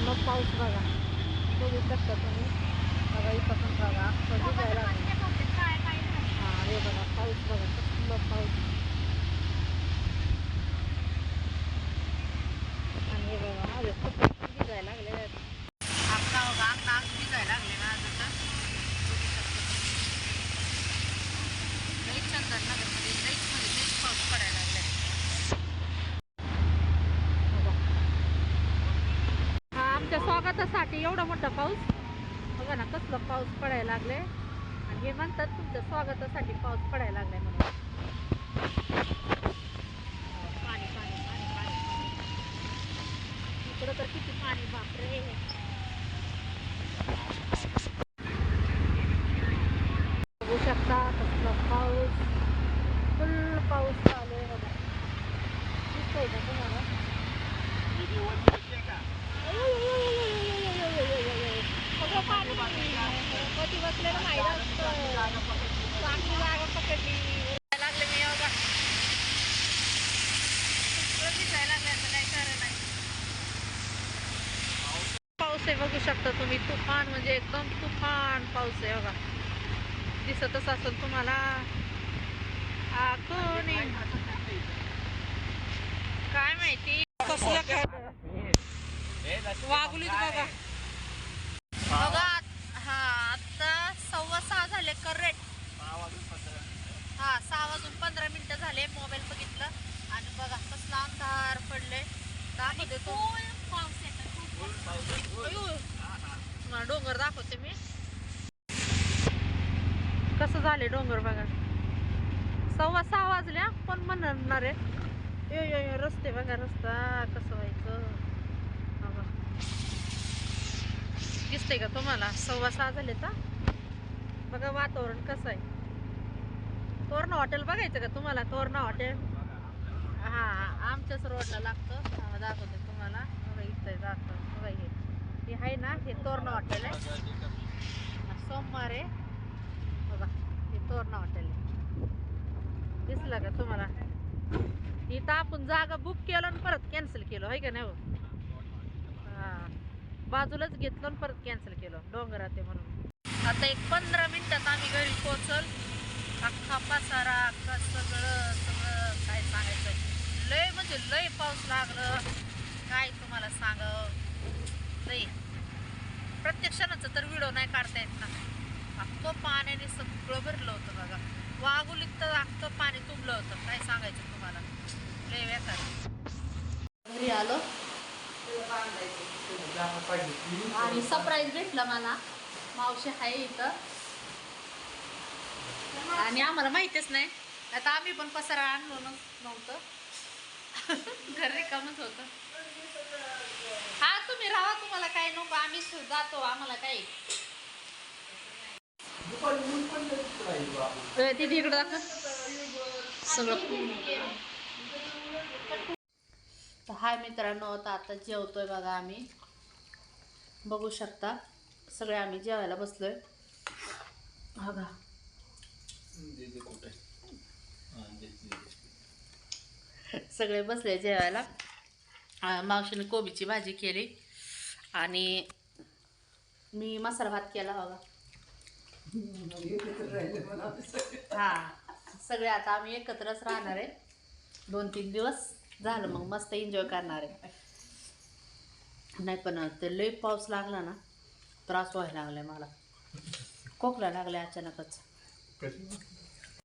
मित्रांनो पाऊस बघा. बघू शकता तुम्ही. बघा इथं पण बघा. कधी जायला हां हा हे बघा पाऊस बघा. कसलं पाऊस आणि हे बघा माझे कपडे पण भिजायला लागले आपला बघा अंग अंग भिजायला लागले माझं तर बघू शकता तुम्ही. लई चंदननगरमध्ये लईच म्हणजे लईच पाऊस पडायला लागलाय बघा. हा आमच्या स्वागतासाठी एवढा मोठा पाऊस. बघा ना कसलं पाऊस पडायला लागले. आणि हे म्हणतात तुमच्या स्वागतासाठी पाऊस पडायला लागलाय म्हणून. पाणी पाणी पाणी पाणी इकडं तर किती पाणी बापरे. बघू शकता कसलं पाऊस. फुल पाऊस चालू आहे बघा. दिसतोय का तुम्हाला बसलेलं असतं जागा पकडली लागले मी लागलं पाऊस आहे बघू शकता तुम्ही. तुफान म्हणजे एकदम तुफान पाऊस आहे बघा. दिसतच असेल तुम्हाला. काय माहिती? कसलं काय? वागलीत बघा. बघा हा आता सव्वा सहा झाले करेक्ट हा सहा वाजून पंधरा मिनिटं झाले मोबाईल बघितलं आणि बघा कसला अंधार पडले दाखवते तो अयो, मला डोंगर दाखवते मी कसं झाले डोंगर बघा. सव्वा सहा वाजल्या पण म्हणणार आहे? यो यो यो रस्ते बघा रस्ता कसं व्हायचं? बघा दिसतंय का तुम्हाला? सव्वा सहा झाले तर बघा वातावरण कसं आहे. तोरणा हॉटेल बघायचं का तुम्हाला? तोरणा हॉटेल. हा आमच्याच रोडला लागतं. दाखवते तुम्हाला. बघा इथं जातं बघा हे. हे आहे ना हे तोरणा हॉटेल आहे. सोमवार आहे. हे हॉटेल आहे. दिसलं का तुम्हाला? इथं आपण जागा बुक केलं आणि परत कॅन्सल केलं आहे का नाही हो? बाजूलाच घेतलं आणि परत कॅन्सल केलं डोंगरात आहे म्हणून. आता एक पंधरा मिनिटात आम्ही घरी पोहोचल. अख्खा पसारा अख्खा सगळं सगळं काय सांगायचं लय म्हणजे लय पाऊस लागलं. काय तुम्हाला सांग लय. प्रत्येक तर व्हिडिओ नाही काढता येत ना. अख्खं पाण्याने सगळं भर वाघुलीत तर अख्खं पाणी तुंबलं होतं. काय सांगायचं तुम्हाला? लय घरी आलो. आणि सरप्राईज भेटलं मला. मावशी आहे इथं. आणि आम्हाला माहितीच नाही. आता आम्ही पण पसारा आणलो नव्हतं. घर रिकामच होतं. हा तुम्ही राहा. तुम्हाला काय नको. आम्ही जातो. आम्हाला काही तिथे इकडं दाखव. सगळं. तर हाय मित्रांनो आता आता जेवतोय बघा आम्ही. बघू शकता. सगळे आम्ही जेवायला बसलोय. बघा. सगळे बसले जेवायला. मावशीने कोबीची भाजी केली. आणि मी मसाला भात केला बघा. हा सगळे आता आम्ही एकत्रच राहणार आहे. दोन तीन दिवस झालं मग मस्त एन्जॉय करणार आहे. नाही पण ते लई पाऊस लागला ना त्रास व्हायला लागलाय मला. खोकला लागलाय अचानकच.